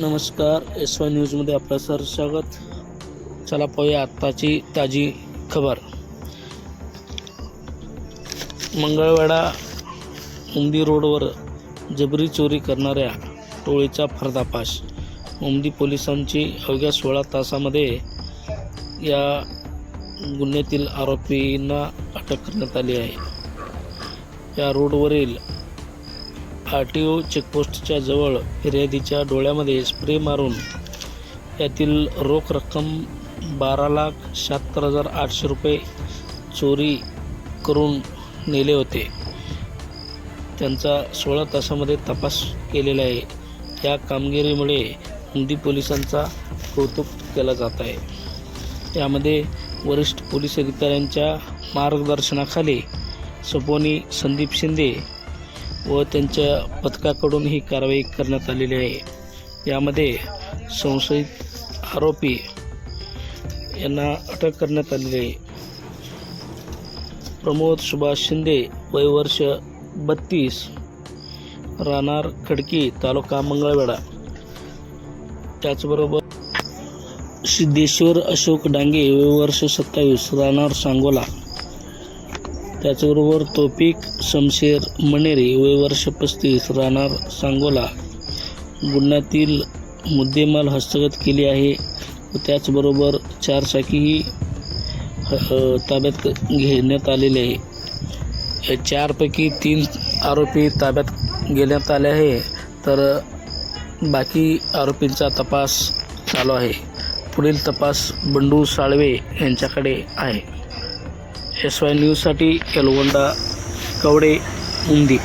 नमस्कार S Y न्यूजमध्ये आपलं सर स्वागत. चला पाहूया आत्ताची ताजी खबर. मंगळवेढा उमदी रोडवर जबरी चोरी करणाऱ्या टोळीचा पर्दाफाश. उमदी पोलिसांची अवघ्या सोळा तासामध्ये या गुन्ह्यातील आरोपींना अटक करण्यात आली आहे. या रोडवरील आर टी ओ चेकपोस्टच्या जवळ फिर्यादीच्या डोळ्यामध्ये स्प्रे मारून यातील रोख रक्कम बारा लाख शहात्तर हजार आठशे रुपये चोरी करून नेले होते. त्यांचा सोळा तासामध्ये तपास केलेला आहे. या कामगिरीमुळे हिंदी पोलिसांचा कौतुक केला जात आहे. यामध्ये वरिष्ठ पोलीस अधिकाऱ्यांच्या मार्गदर्शनाखाली सपोनी संदीप शिंदे व त्यांच्या पथकाकडून ही कारवाई करण्यात आलेली आहे. यामध्ये संशयित आरोपी यांना अटक करण्यात आलेली आहे. प्रमोद सुभाष शिंदे वय वर्ष बत्तीस राहणार खडकी तालुका मंगळवेढा. त्याचबरोबर सिद्धेश्वर अशोक डांगे वय वर्ष सत्तावीस राहणार सांगोला. त्याचबरोबर तोपिक शमशेर मणेरे वय वर्ष पस्तीस राहणार सांगोला. गुन्ह्यातील मुद्देमाल हस्तगत केली आहे व त्याचबरोबर चारचाकीही ताब्यात घेण्यात आलेले आहे. चारपैकी तीन आरोपी ताब्यात घेण्यात आले आहे. तर बाकी आरोपींचा तपास चालू आहे. पुढील तपास बंडू साळवे यांच्याकडे आहे. एस वाय न्यूजसाठी यलगोंडा कवडे मुंदी